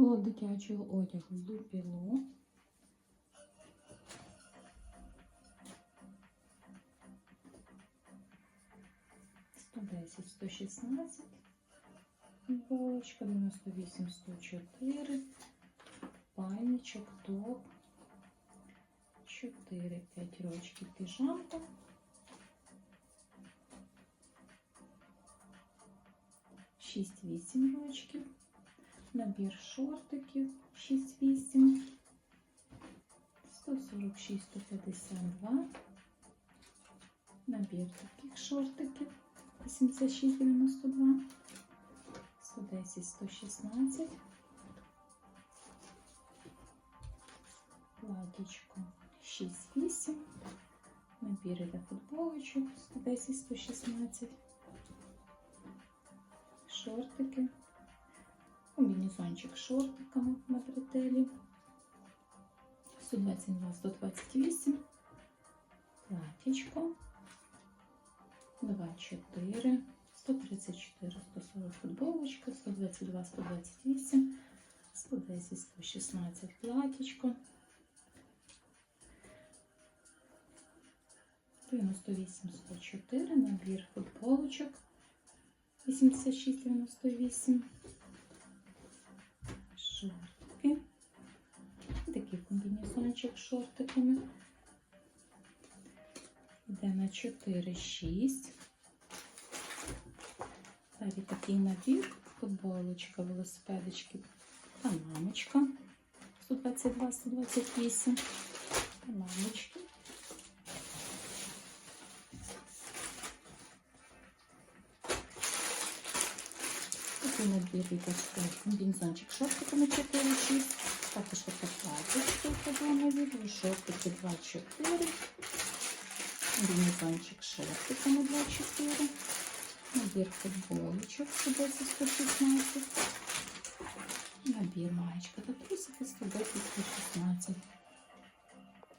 Лот дитячого одягу Дупіло. Сто десять, сто шістнадцять. Футболочка 98, 104. Пальничок, топ. 4, 5 рочків піжамка. Шість, вісім рочків. Набір шортиків 6-8. 146, 152. Набір таких шортиків 86, 92. 110, 116. Платічко 6-8. Набіри для футболочок 110, 116. Шортики. Комбінезончик шортиками на бретелі. 122, 128. Платічко. 2, 4. 134, 140 футболочка, 122, 128, 110, 116 платічко. 98, 104, набір футболочок. 86, 98. Шортики. Такий комбінезончик з шортиками. Йде на 4, 6. Далі такий набір. Футболочка, велосипедочки, панамочка. 122, Такий набір йде комбінзончик шортиками 4, 6. Також така платочка подана відео, шортики 2, 4. Комбінезончик з шортиками 2, 4. Набір футболочок 110, 116. Набір маєчка та трусики 110, 116.